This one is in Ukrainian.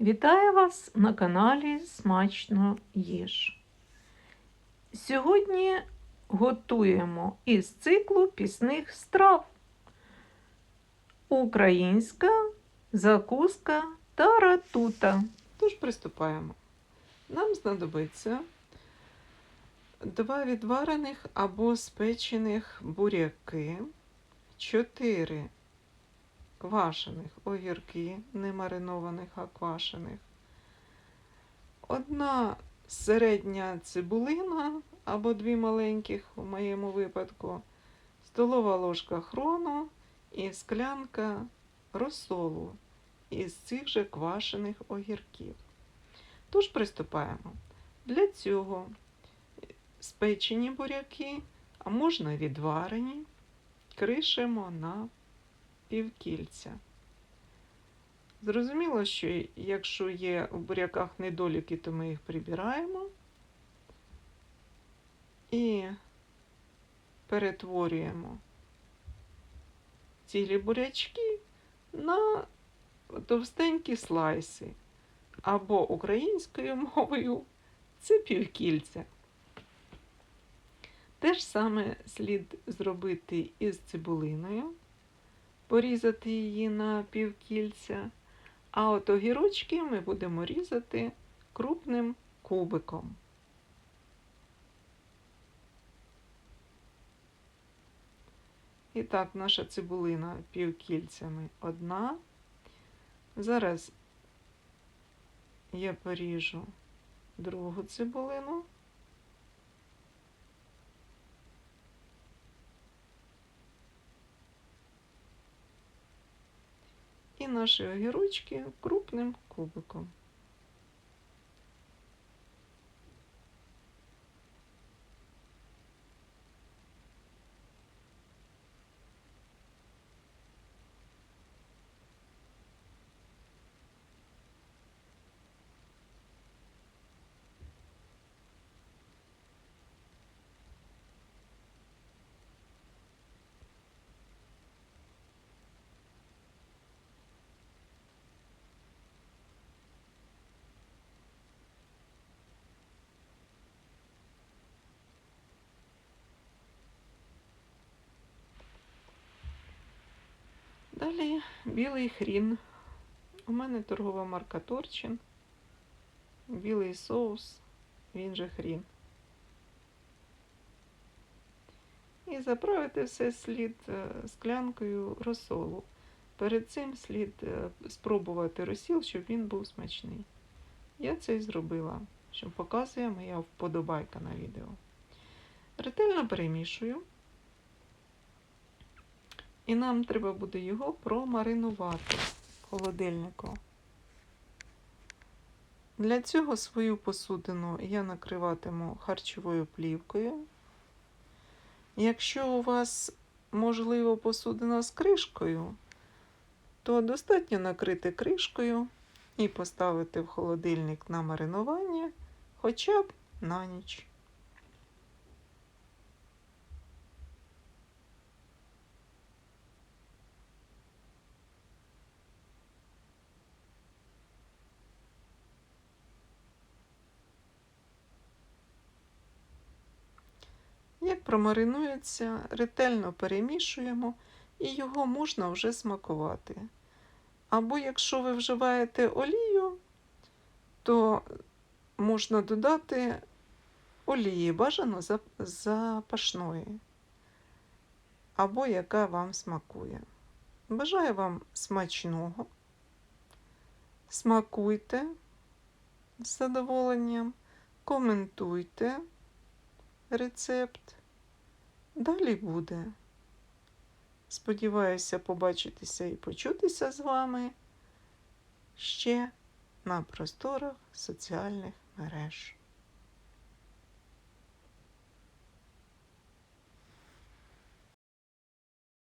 Вітаю вас на каналі Смачно їж. Сьогодні готуємо із циклу пісних страв. Українська закуска та ратута. Тож приступаємо. Нам знадобиться два відварених або спечених буряки, 4 квашених огірки, не маринованих, а квашених, одна середня цибулина або дві маленьких у моєму випадку, столова ложка хрону і склянка розсолу із цих же квашених огірків. Тож приступаємо. Для цього спечені буряки, а можна відварені, кришимо на півкільця. Зрозуміло, що якщо є у буряках недоліки, то ми їх прибираємо і перетворюємо цілі бурячки на товстенькі слайси. Або українською мовою це півкільця. Те ж саме слід зробити із цибулиною, порізати її на півкільця, а от огірочки ми будемо різати крупним кубиком. І так, наша цибулина півкільцями одна. Зараз я поріжу другу цибулину. І наші огірочки крупним кубиком. Далі білий хрін. У мене торгова марка Торчин. Білий соус, він же хрін. І заправити все слід е, склянкою розсолу. Перед цим слід е, спробувати розсіл, щоб він був смачний. Я це і зробила, що показує моя вподобайка на відео. Ретельно перемішую. І нам треба буде його промаринувати в холодильнику. Для цього свою посудину я накриватиму харчовою плівкою. Якщо у вас, можливо, посудина з кришкою, то достатньо накрити кришкою і поставити в холодильник на маринування хоча б на ніч. Як промаринується, ретельно перемішуємо і його можна вже смакувати. Або якщо ви вживаєте олію, то можна додати олії бажано запашної, або яка вам смакує. Бажаю вам смачного. Смакуйте з задоволенням, коментуйте рецепт. Далі буде. Сподіваюся побачитися і почутися з вами ще на просторах соціальних мереж.